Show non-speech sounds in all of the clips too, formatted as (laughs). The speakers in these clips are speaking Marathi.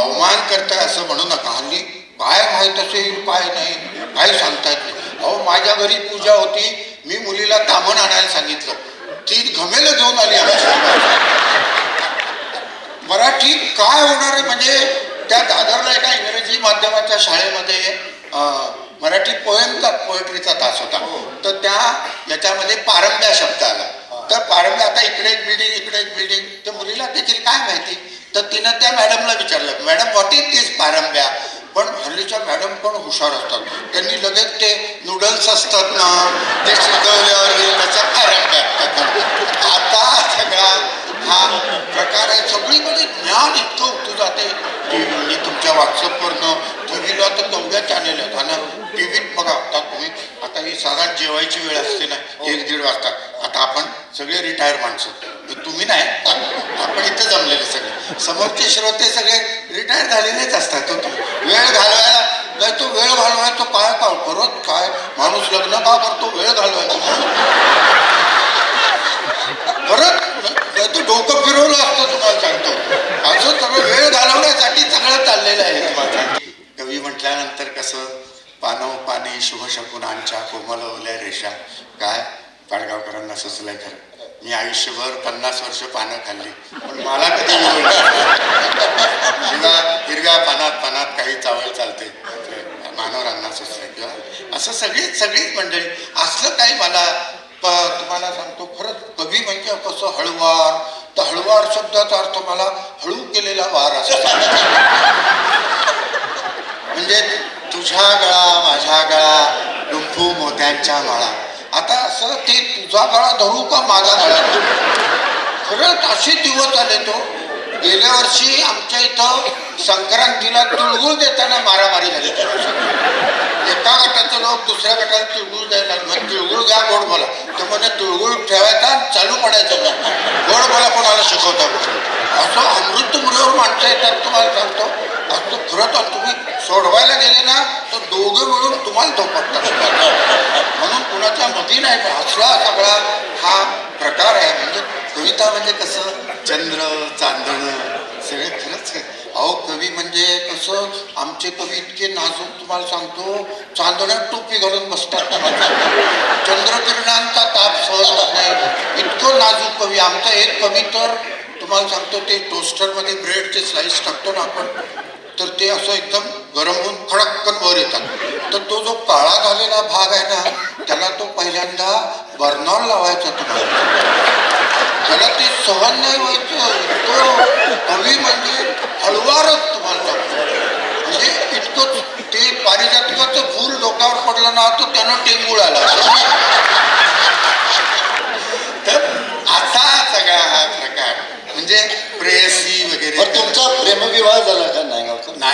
अवमान करताय असं म्हणू नका. हल्ली काय माहीत असेल काय नाही. काही सांगता येत नाही. अहो माझ्या घरी पूजा होती. मी मुलीला तामण आणायला सांगितलं. ती घमेलं घेऊन आली मराठी काय होणार आहे? म्हणजे त्या दादरला एका इंग्रजी माध्यमाच्या शाळेमध्ये मराठी पोएमचा पोएट्रीचा तास होता. तर त्या याच्यामध्ये पारंब्या शब्द आला. तर पारंब्या आता इकडे एक बिल्डिंग इकडे एक बिल्डिंग त्या मुलीला देखील काय माहिती? तर तिनं त्या मॅडमला विचारलं मॅडम व्हॉट इज दिस पारंब्या? पण हल्लीच्या मॅडम पण हुशार असतात. त्यांनी लगेच ते नूडल्स असतात ना ते शिजवल्यावर त्याचा पारंब्या आता सगळा हा प्रकार आहे. सगळीकडे ज्ञान इतकं उठू जाते. टीव्ही तुमच्या व्हॉट्सअपवरनं टी व्हीला तर केवढ्या चॅनेल आहेत. आणि टी व्हीत बघा आता तुम्ही आता ही साधारण जेवायची वेळ असते ना एक दीड वाजता. आता आपण सगळे रिटायर माणसं. तुम्ही नाही आपण इथं जमलेले सगळे. समोरचे श्रोते सगळे रिटायर झालेलेच असतात. तो वेळ घालवायला नाही तो वेळ घालवायचा काय पाव परत काय? माणूस लग्न का करतो? वेळ घालवायचा. परत तो डोकं फिरवलं असतं तुम्हाला सांगतो. असं सगळं वेळ घालवण्यासाठी सगळं चाललेलं आहे तुम्हाला कवी म्हटल्यानंतर कसं पानव पाने शुभशकुनांच्या कोमल ओल्या रेषा. काय? पाडगावकरांना सुचलंय खरं मी आयुष्यभर पन्नास वर्ष पानं खाल्ली. पण मला कधी किंवा हिरव्या पानात पानात काही चावल चालते. मानवरांना सुचलंय किंवा असं सगळीच सगळीच मंडळी. असलं काही मला प- तुम्हाला सांगतो खरंच कवी म्हणजे कसं हळुवार. तर हळुवार शब्दाचा अर्थ मला हळू केलेला वार असतो. म्हणजे तुझ्या गळा माझ्या गळा डुंफू मोत्यांच्या माळा. आता असं ते तुझा गळा धरू का माझा गळा धरू खरंच असे दिवस आले तो. गेल्या वर्षी आमच्या इथं संक्रांतीला तिळगुळ देताना मारामारी झाली एका गटाचं लोक दुसऱ्या गटाला तिळगुळ द्यायला मग तिळगुळ घ्या गोड बोला. तर म्हणजे तिळगुळ ठेवायचा चालू पडायचं नाही. गोड बोला कोणाला शिकवता असं अमृत मुलीवर माणसं येतात तुम्हाला सांगतो. असं खरंच तर तुम्ही सोडवायला गेले ना तर दोघं मिळून तुम्हाला धोपटतात. कुणाच्या आहे नाही पण असला सगळा हा प्रकार आहे. म्हणजे कविता म्हणजे कसं? चंद्र चांदण सगळे खरंच अहो कवी म्हणजे कसं? आमचे कवी इतके नाजूक तुम्हाला सांगतो चांदण्यात टोपी घालून बसतात चंद्रकिरणांचा ताप सहज होत नाही. इतकं नाजूक कवी. आमचा एक कवी तर तुम्हाला सांगतो ते टोस्टरमध्ये ब्रेडचे स्लाईस टाकतो ना आपण तर ते असं एकदम गरम होऊन खडक्कन वर येतात. तर तो जो काळा झालेला भाग आहे ना त्याला तो पहिल्यांदा बर्नॉल लावायचा तुम्हाला त्याला ते सहन नाही व्हायचं तो कवी म्हणजे हळुवारच तुम्हाला म्हणजे इतकं ते पारिजातकाचं फूल डोक्यावर पडलं ना तर त्यानं टेंगूळ आला. तर असा सगळा हा प्रकार. म्हणजे प्रेयसी वगैरे. तुमचा प्रेमविवाह झाला का नाही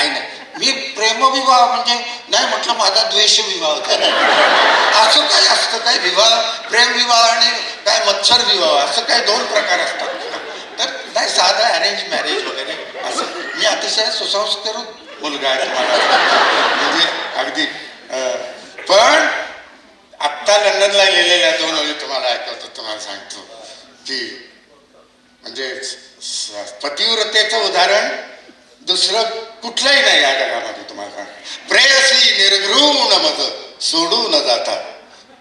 नाही. मी प्रेमविवाह म्हणजे नाही म्हटलं माझा द्वेष विवाह करायचा असं काय असतं काय विवाह? प्रेमविवाह आणि काय मत्सर विवाह असं काय दोन प्रकार असतात. तर नाही साधा अरेंज मॅरेज वगैरे असं. मी अतिशय सुसंस्कृत मुलगा आहे तुम्हाला. म्हणजे अगदी पण आत्ता लंडनला गेलेल्या दोन ओळी तुम्हाला ऐकवतो तुम्हाला सांगतो. की म्हणजे पतिव्रतेचं उदाहरण दुसरं कुठलंही नाही या जगामध्ये तुम्हाला. सांग प्रेयसी निर्घृण मज सोडू न जाता.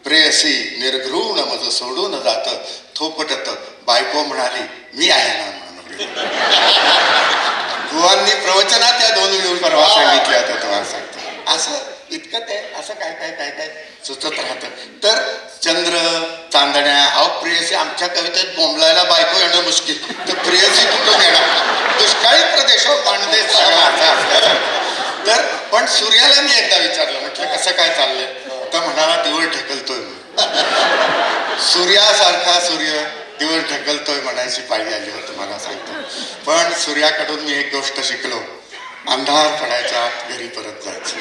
प्रेयसी निर्घृण मज सोडू न जात. थोपटत बायको म्हणाली मी आहे ना? म्हणून. प्रवचनात या दोन मिळून परवा सांगितल्या होत्या तुम्हाला सांगतो. असं इतकं ते असं काय काय काय काय सुचत राहतं. तर चंद्र चांदण्या अहो प्रेयसी आमच्या कवितेत बोंबलायला बायको येणं मुश्किल. तर प्रेयसी कुठून येणार? पण सूर्याला मी एकदा विचारलं म्हटलं कसं काय चाललंय? तर म्हणाला दिवळ ढकलतोय. (laughs) सूर्यासारखा सूर्य दिवस ढकलतोय म्हणायची पाळी आली हो तुम्हाला सांगतो. पण सूर्याकडून मी एक गोष्ट शिकलो. अंधार पडायच्या आत घरी परत जायचं.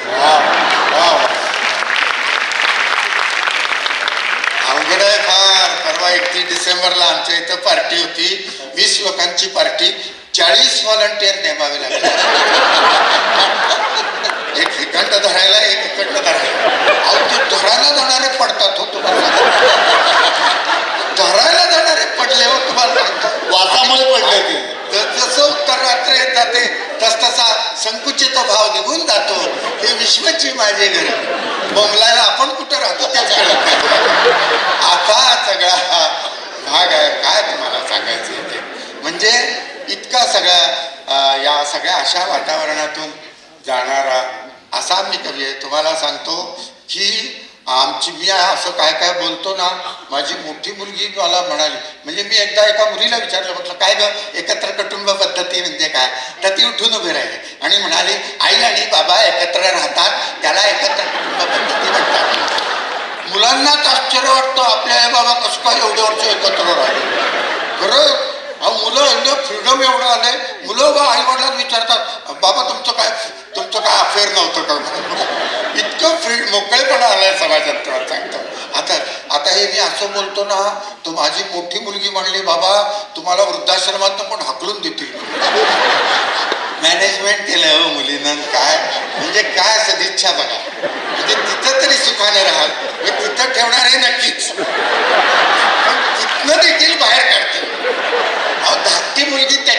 अवघड आहे फार. परवा एकतीस डिसेंबरला आमच्या इथं पार्टी होती. वीस लोकांची पार्टी. चाळीस व्हॉलंटियर नेमावे लागले. एक इकडं धरायला एक इकडं धरायला. अहो ते धरायला जाणारे पडतात हो तुम्हाला. धरायला जाणारे पडले हो तुम्हाला. सांगतो वासामुळे पडले ते. तर जसं उत्तर एकत्र येत जाते तसतसा संकुचित भाव निघून जातो. हे विश्वची माझे घर. बोंबलायला आपण कुठं राहतो त्याच कळत नाही. आता सगळा हा भाग आहे. काय तुम्हाला सांगायचं ते? म्हणजे इतका सगळा अं, या सगळ्या अशा वातावरणातून जाणारा असा मी कवी आहे तुम्हाला सांगतो की आमची मी असं काय काय बोलतो ना माझी मोठी मुलगी मला म्हणाली म्हणजे मी एकदा एका मुलीला विचारलं म्हटलं काय ग एकत्र कुटुंब पद्धती म्हणजे काय? तर ती उठून उभी राहिली आणि म्हणाली आई आणि बाबा एकत्र राहतात त्याला एकत्र कुटुंब पद्धती म्हणतात. मुलांनाच आश्चर्य वाटतं आपल्या आई बाबा कसं काय एवढे वर्ष एकत्र राहतो खरं मुलं एवढं फ्रीडम एवढं आलंय. मुलं बा आई वडिलांना विचारतात बाबा तुमचं काय तुमचं काय अफेअर नव्हतं का? (laughs) इतकं फ्री मोकळेपणा आलाय समाजात तुला सांगतो आता आता हे मी असं बोलतो ना तो माझी मोठी मुलगी म्हणली बाबा तुम्हाला वृद्धाश्रमात पण हकलून देतील. (laughs) मॅनेजमेंट केलं हो मुलीनं. काय? म्हणजे काय सदिच्छा बघा. म्हणजे तिथं तरी सुखाने राहाल. म्हणजे तिथं ठेवणार हे नक्कीच.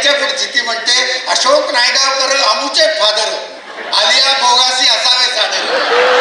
त्याच्या पुढची ती म्हणते अशोक नायगावकर अमुचे फादर आलिया भोगासी असावे सादर.